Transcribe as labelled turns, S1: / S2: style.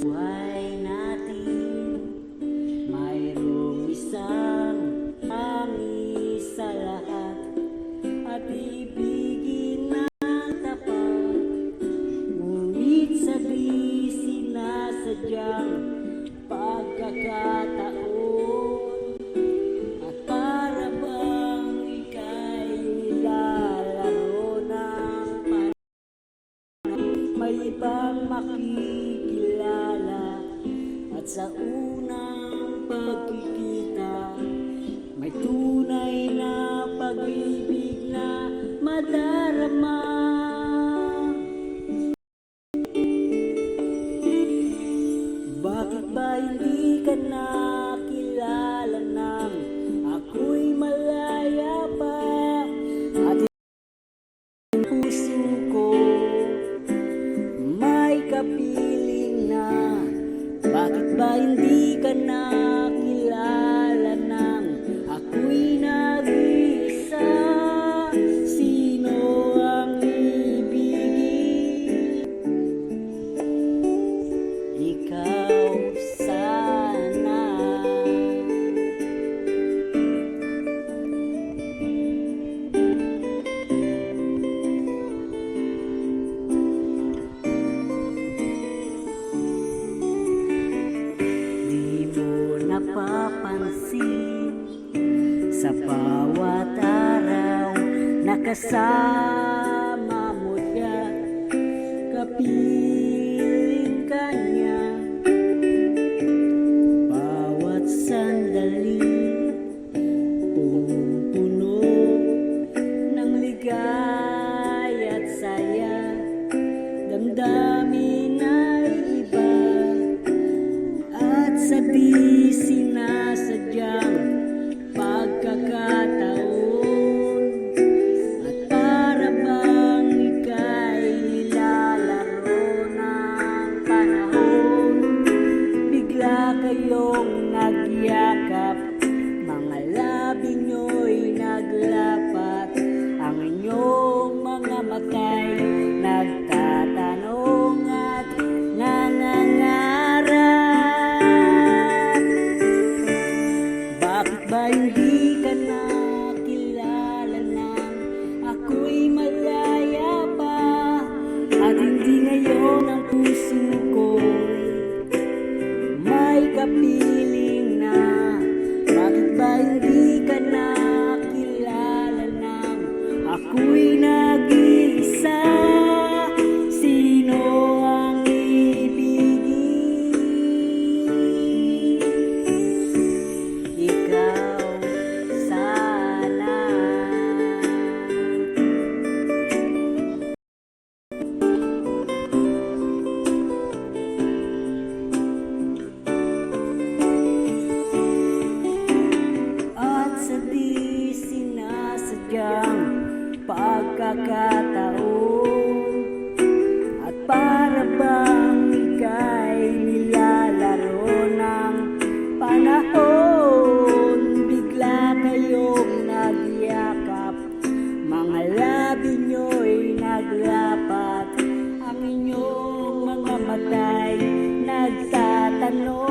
S1: Voilà. Sa unang pagkikita May tunay na pag-ibig na madarama ba hindi ka na kilala? pansin Sa bawat araw nakasama mo siya. Kapit kayong nagyakap 白 pagkakataon. At para bang ika'y nilalaro ng panahon Bigla kayong nagyakap. Mga labi nyo'y naglapat. Ang inyong mga matay nagtatanong